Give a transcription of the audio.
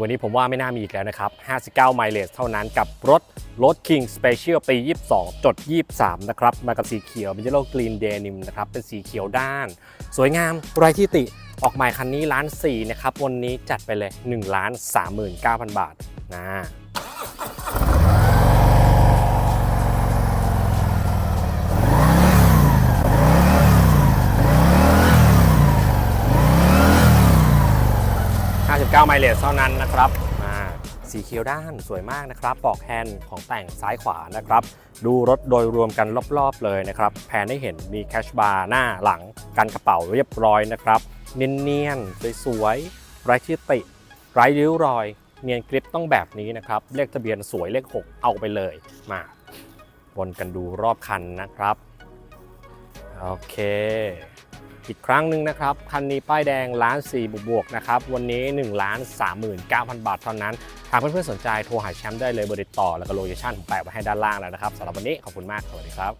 วันนี้ผมว่าไม่น่ามีอีกแล้วนะครับ 59 ไมล์เลสเท่านั้นกับรถรถ King Special ปี 22 จด 23 นะครับ มากับสีเขียวเป็น Yellow Green Denim นะครับ เป็นสีเขียวด้าน สวยงามไรที่ติออกใหม่คันนี้ล้านสี่นะครับ วันนี้จัดไปเลย1ล้าน39,000 บาทนะ 9 ไมล์เลสเท่านั้นนะครับอ่าสีเขียวด้านสวยมากนะครับปอกแฮนด์ของแต่งซ้ายขวานะครับ ดูรถโดยรวมกันรอบๆเลยนะครับ แผนให้เห็นมีแคชบาร์หน้าหลังกันกระเป๋าเรียบร้อยนะครับเนียนๆสวยๆไร้ที่ติ ไร้ริ้วรอย เนียนกริปต้องแบบนี้นะครับ เลขทะเบียนสวยเลข 6 เอาไปเลยมาวนกันดูรอบคันนะครับ โอเค อีกครั้งหนึ่งนะครับ คันนี้ป้ายแดงล้าน4บวกๆนะครับ วันนี้1ล้าน39,000บาทเท่านั้น หากเพื่อนๆสนใจโทรหาแชมป์ได้เลยเบอร์ติดต่อ แล้วก็โลเคชั่นผมแปะไว้ให้ด้านล่างแล้วนะครับสำหรับวันนี้ขอบคุณมาก สวัสดีครับ